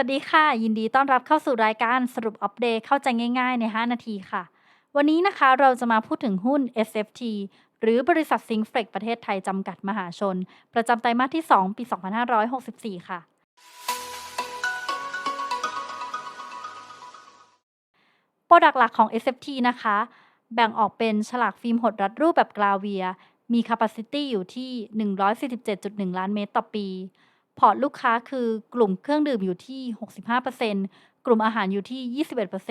สวัสดีค่ะ ยินดีต้อนรับเข้าสู่รายการสรุปอัปเดตเข้าใจง่าย ๆ ใน 5 นาทีค่ะ วันนี้นะคะเราจะมาพูดถึงหุ้น SFT หรือบริษัทซิงเฟกประเทศไทยจำกัดมหาชน ประจำไตรมาสที่ 2 ปี 2564 ค่ะ โปรดักต์หลักของ SFT นะคะ แบ่งออกเป็นฉลากฟิล์มหดรัดรูปแบบกราเวีย มี capacity อยู่ที่ 147.1 ล้านเมตรต่อปี พอร์ตลูกค้าคือกลุ่มเครื่องดื่มอยู่ที่ 65%กลุ่มอาหารอยู่ที่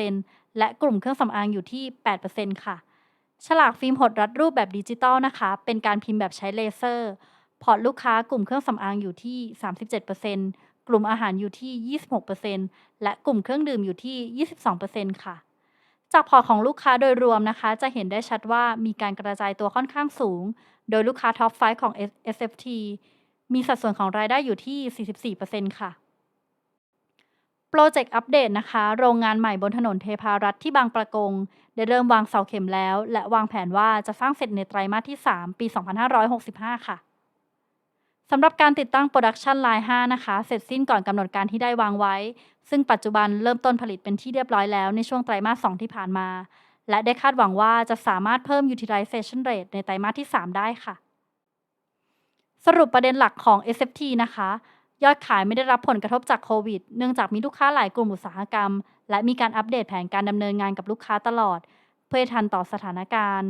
21%และกลุ่มเครื่องสำอางอยู่ที่ 8%ค่ะ ฉลากฟิล์มหดรัดรูปแบบดิจิตอลนะคะ เป็นการพิมพ์แบบใช้เลเซอร์ พอร์ตลูกค้ากลุ่มเครื่องสำอางอยู่ที่ 37%กลุ่มอาหารอยู่ที่ 26%และกลุ่มเครื่องดื่มอยู่ที่ 22%ค่ะจากพอร์ตของลูกค้าโดยรวมนะคะ จะเห็นได้ชัดว่ามีการกระจายตัวค่อนข้างสูง โดยลูกค้าท็อป5ของ SFT มีสัดส่วนของรายได้อยู่ที่ 44%ค่ะ โปรเจกต์อัปเดตนะคะ โรงงานใหม่บนถนนเทพารัตน์ที่บางประกง ได้เริ่มวางเสาเข็มแล้ว และวางแผนว่าจะสร้างเสร็จในไตรมาสที่ 3 ปี 2565 ค่ะสำหรับการติดตั้งโปรดักชันไลน์5นะคะ เสร็จสิ้นก่อนกำหนดการที่ได้วางไว้ ซึ่งปัจจุบันเริ่มต้นผลิตเป็นที่เรียบร้อยแล้วในช่วงไตรมาส 2 ที่ผ่านมา และได้คาดหวังว่าจะสามารถเพิ่ม utilization rate ในไตรมาสที่ 3 ได้ค่ะ สรุปประเด็นหลักของ SFT นะคะ ยอดขายไม่ได้รับผลกระทบจากโควิด เนื่องจากมีลูกค้าหลายกลุ่มอุตสาหกรรม และมีการอัปเดตแผนการดำเนินงานกับลูกค้าตลอด เพื่อทันต่อสถานการณ์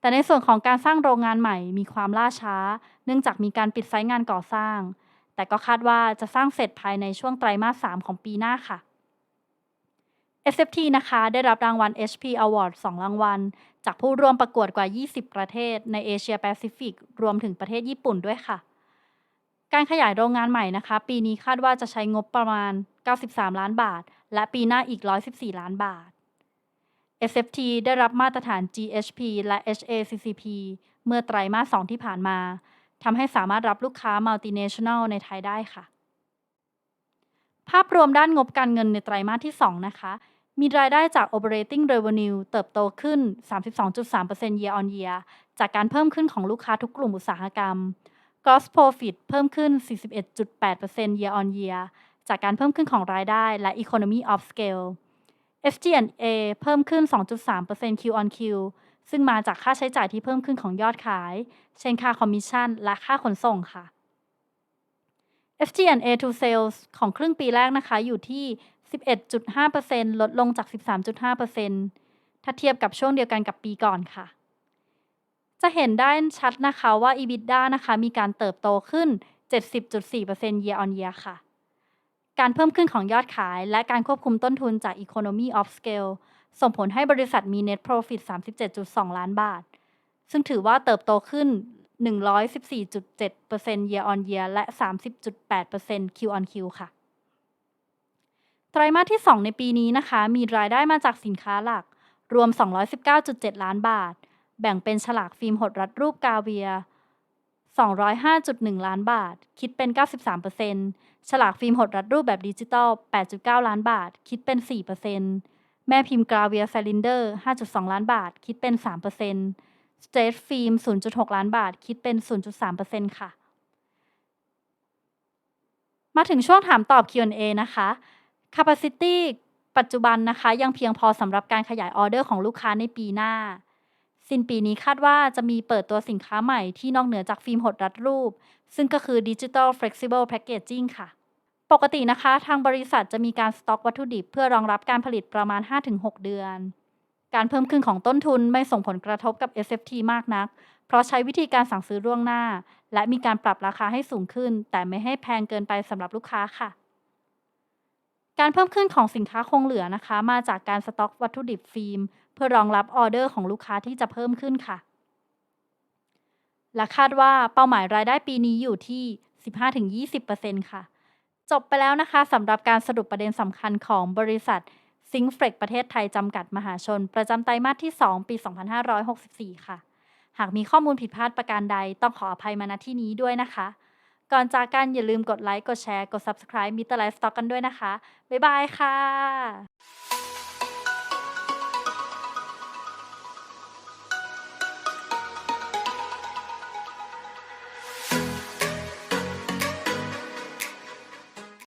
แต่ในส่วนของการสร้างโรงงานใหม่มีความล่าช้า เนื่องจากมีการปิดไซต์งานก่อสร้าง แต่ก็คาดว่าจะสร้างเสร็จภายในช่วงไตรมาส 3 ของปีหน้าค่ะ SFT นะคะ ได้รับรางวัล HP Award 2 รางวัล จากผู้ร่วมประกวดกว่า 20 ประเทศในเอเชียแปซิฟิกรวมถึงประเทศญี่ปุ่นด้วยค่ะ การขยายโรงงานใหม่นะคะ ปีนี้คาดว่าจะใช้งบประมาณ 93 ล้านบาท และปีหน้าอีก 114 ล้านบาท SFT ได้รับมาตรฐาน GHP และ HACCP เมื่อไตรมาส 2 ที่ผ่านมาทำให้สามารถรับลูกค้า multinational ในไทยได้ค่ะ ภาพรวมด้านงบการเงินในไตรมาสที่ 2 นะคะ มีรายได้จาก operating revenue เติบโตขึ้น 32.3% year on year จากการเพิ่มขึ้นของลูกค้าทุกกลุ่มอุตสาหกรรม gross profit เพิ่มขึ้น 41.8% year on year จากการเพิ่มขึ้นของรายได้และ economy of scale SG&A เพิ่มขึ้น 2.3% Q on Q ซึ่งมาจากค่าใช้จ่ายที่เพิ่มขึ้นของยอดขาย เช่นค่าคอมมิชชั่นและค่าขนส่งค่ะ SG&A to sales ของครึ่งปีแรกนะคะอยู่ที่ 11.5%ลดลงจาก 13.5%ถ้าเทียบกับช่วงเดียวกันกับปีก่อนค่ะ จะเห็นได้ชัดนะคะว่า EBITDA นะคะมีการเติบโตขึ้น 70.4% year on year ค่ะ การเพิ่มขึ้นของยอดขายและการควบคุมต้นทุนจาก economy of scale ส่งผลให้บริษัทมี net profit 37.2 ล้านบาท ซึ่งถือว่าเติบโตขึ้น 114.7% year on year และ 30.8% Q on Q ค่ะ ไตรมาสที่ 2 ในปีนี้นะคะ มีรายได้มาจากสินค้าหลัก รวม 219.7 ล้านบาท แบ่งเป็นฉลากฟิล์มหดรัดรูปกาเวีย 205.1 ล้านบาท คิดเป็น 93%ฉลากฟิล์มหดรัดรูปแบบดิจิตอล 8.9 ล้านบาท คิดเป็น 4%แม่พิมพ์กราเวียซลินเดอร์ 5.2 ล้านบาท คิดเป็น 3%สเตทฟิล์ม 0.6 ล้านบาท คิดเป็น 0.3%ค่ะ มาถึงช่วงถามตอบ Q&A นะคะ Capacity ปัจจุบันนะคะ ยังเพียงพอสำหรับการขยายออเดอร์ของลูกค้าในปีหน้า สิ้นปีนี้คาดว่าจะมีเปิดตัวสินค้าใหม่ที่นอกเหนือจากฟิล์มหดรัดรูป ซึ่งก็คือ Digital Flexible Packaging ค่ะ ปกตินะคะ ทางบริษัทจะมีการสต็อกวัตถุดิบ เพื่อรองรับการผลิตประมาณ 5-6 เดือน การเพิ่มขึ้นของต้นทุนไม่ส่งผลกระทบกับ SFT มากนัก เพราะใช้วิธีการสั่งซื้อล่วงหน้า และมีการปรับราคาให้สูงขึ้น แต่ไม่ให้แพงเกินไปสำหรับลูกค้าค่ะ การเพิ่มขึ้นของสินค้าคงเหลือนะคะ มาจากการสต็อกวัตถุดิบฟิล์ม เพื่อรองรับออเดอร์ของลูกค้าที่จะเพิ่มขึ้นค่ะ และคาดว่าเป้าหมายรายได้ปีนี้อยู่ที่ 15-20%ค่ะ จบไปแล้วนะคะสำหรับการสรุปประเด็นสำคัญของบริษัทซิงเฟรกประเทศไทยจำกัดมหาชน ประจำไตรมาสที่ 2 ปี 2564 ค่ะ หากมีข้อมูลผิดพลาดประการใดต้องขออภัยมาณที่นี้ด้วยนะคะ ก่อนจากกันอย่าลืมกดไลค์ กดแชร์ กด Subscribe มิเตอร์ไลฟ์สต็อกกันด้วยนะคะ บ๊ายบายค่ะ